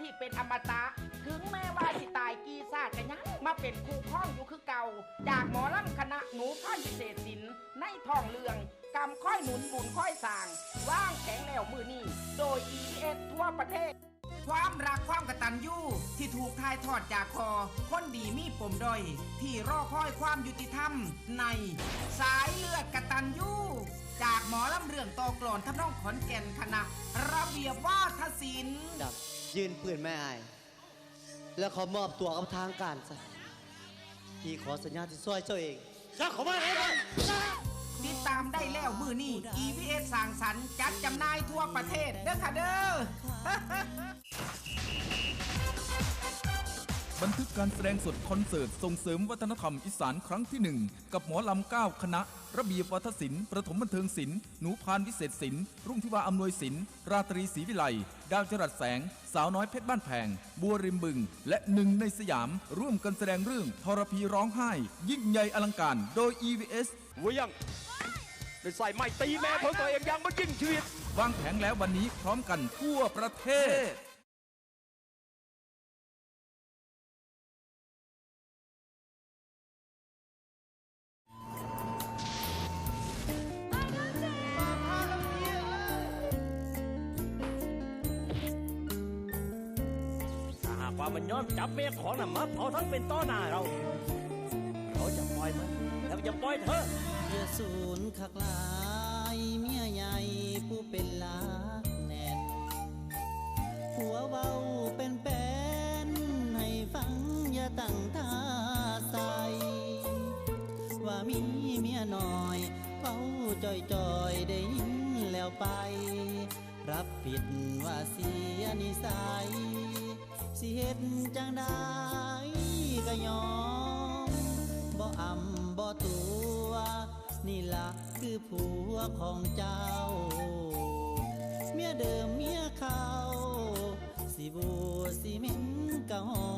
ที่เป็นอมตะ ถึงแม้ว่าสิตายกีซาดกันยังมาเป็นครูข้องอยู่คือเก่า จากหมอลำคณะหนูพ่านพิเศษศิลป์ในทองเรืองกำค่อยหนุนบุญค่อยสางว่างแข็งแล้วมือนี้โดย ES ทั่วประเทศ ความรักความกตัญญูที่ถูกทายทอดจากคอ คนดีมีปมด้อยที่รอคอยความยุติธรรมในสายเลือดกตัญญูจากหมอลำเรื่องโตอกลอนทำนองขอนแก่นคณะระเบียบวาทศิลป์ ยืนปืนแม่อาย แล้วขอมอบตัวกับทางการซะพี่ขอสัญญาที่ซอยเจ้าเองจ้าขอมาให้ได้ติดตามได้แล้วมือนี้ E P S สร้างสรรค์จัดจำหน่ายทั่วประเทศเด้อค่ะเด้อ บันทึกการแสดงสดคอนเสิร์ตส่งเสริมวัฒนธรรมอีสานครั้งที่หนึ่งกับหมอลำเก้าคณะ ระเบียบวัฒนศิลป์ประถมบันเทิงศิลป์หนูพานวิเศษศิลป์รุ่งทิวาอำนวยศิลป์ราตรีศรีวิไลดาวจรัสแสง สาวน้อยเพชรบ้านแพง บัวริมบึง และหนึ่งในสยาม ร่วมกันแสดงเรื่องทรพีร้องไห้ ยิ่งใหญ่อลังการ โดย EVS เวียงได้ใส่ไม้ตีแม่ของตัวเองยังมายิ่งชีวิตวางแผงแล้ววันนี้พร้อมกันทั่วประเทศ มันย้อนจับเมียของน่ะมาเผาทั้งเป็นต้อหน้าเรา เราจะปล่อยมันแล้วจะปล่อยเธออย่าสูญคักลายเมียใหญ่ผู้เป็นลักแน่นผัวเว้าเป็นแป้นให้ฟังอย่าตั้งท่าใสว่ามีเมียน้อยเว้าจอยจอยได้ยินแล้วไป รับผิดว่าเสียนิสัย สิเฮ็ดจังได้ก็ยอมบ่อ่ำบ่ตัว นี่ละคือผัวของเจ้า เมียเดิมเมียเขา สิบูสิเหม็นก็หอ